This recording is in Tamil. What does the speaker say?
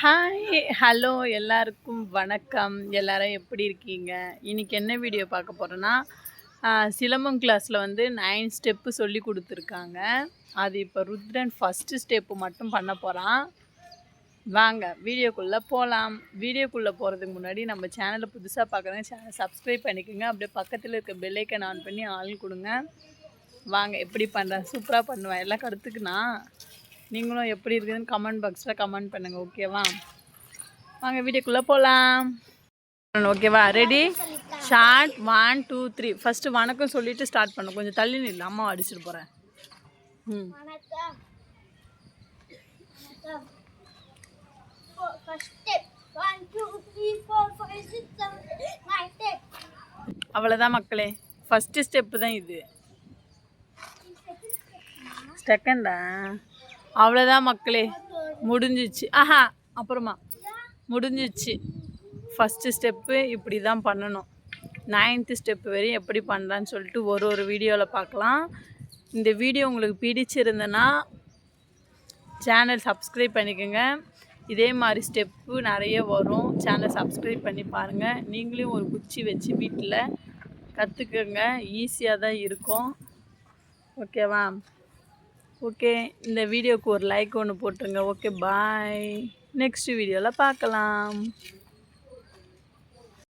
ஹாய் ஹலோ எல்லாருக்கும் வணக்கம். எல்லாரும் எப்படி இருக்கீங்க? இன்னைக்கு என்ன வீடியோ பார்க்க போகிறோன்னா சிலம்பம் கிளாஸில் வந்து நைன் ஸ்டெப்பு சொல்லி கொடுத்துருக்காங்க. அது இப்போ ருத்ரன் ஃபஸ்ட்டு ஸ்டெப்பு மட்டும் பண்ண போகிறான் வாங்க வீடியோக்குள்ளே போகலாம் வீடியோக்குள்ளே போகிறதுக்கு முன்னாடி நம்ம சேனலை புதுசாக பார்க்குறேன் சேனல் சப்ஸ்கிரைப் பண்ணிக்கோங்க. அப்படியே பக்கத்தில் இருக்க பெல்லைக்கன் ஆன் பண்ணி ஆள் கொடுங்க. வாங்க எப்படி பண்ணுறேன் சூப்பராக பண்ணுவேன். எல்லாம் கருத்துக்குண்ணா? நீங்களும் எப்படி இருக்குதுன்னு கமெண்ட் பாக்ஸில் கமெண்ட் பண்ணுங்கள் ஓகேவா வாங்க வீடியோக்குள்ளே போகலாம் ஓகேவா ready short one two three first வணக்கம் சொல்லிவிட்டு ஸ்டார்ட் பண்ணும் கொஞ்சம் தள்ளி நில்ல. அம்மா அடிச்சிட்டு போகிறேன் ம். அவ்வளோதான் மக்களே. ஃபஸ்ட்டு ஸ்டெப்பு தான் இது. செகண்டா அவ்வளோதான் மக்களே. முடிஞ்சிச்சு. ஆஹா அப்புறமா. முடிஞ்சிச்சு. ஃபஸ்ட்டு ஸ்டெப்பு இப்படி தான் பண்ணணும். நைன்த்து ஸ்டெப்பு வரையும் எப்படி பண்ணுறான்னு சொல்லிட்டு ஒரு ஒரு வீடியோவில் பார்க்கலாம். இந்த வீடியோ உங்களுக்கு பிடிச்சிருந்தனா சேனல் சப்ஸ்கிரைப் பண்ணிக்கோங்க. இதே மாதிரி ஸ்டெப்பு நிறைய வரும். சேனல் சப்ஸ்கிரைப் பண்ணி பாருங்கள் நீங்களும் ஒரு குச்சி வச்சு வீட்டில் கற்றுக்கங்க ஈஸியாக தான் இருக்கும். ஓகேவா ஓகே இந்த வீடியோக்கு ஒரு லைக் ஒன்று போட்டுருங்க. ஓகே பாய் நெக்ஸ்ட் வீடியோவில் பார்க்கலாம்.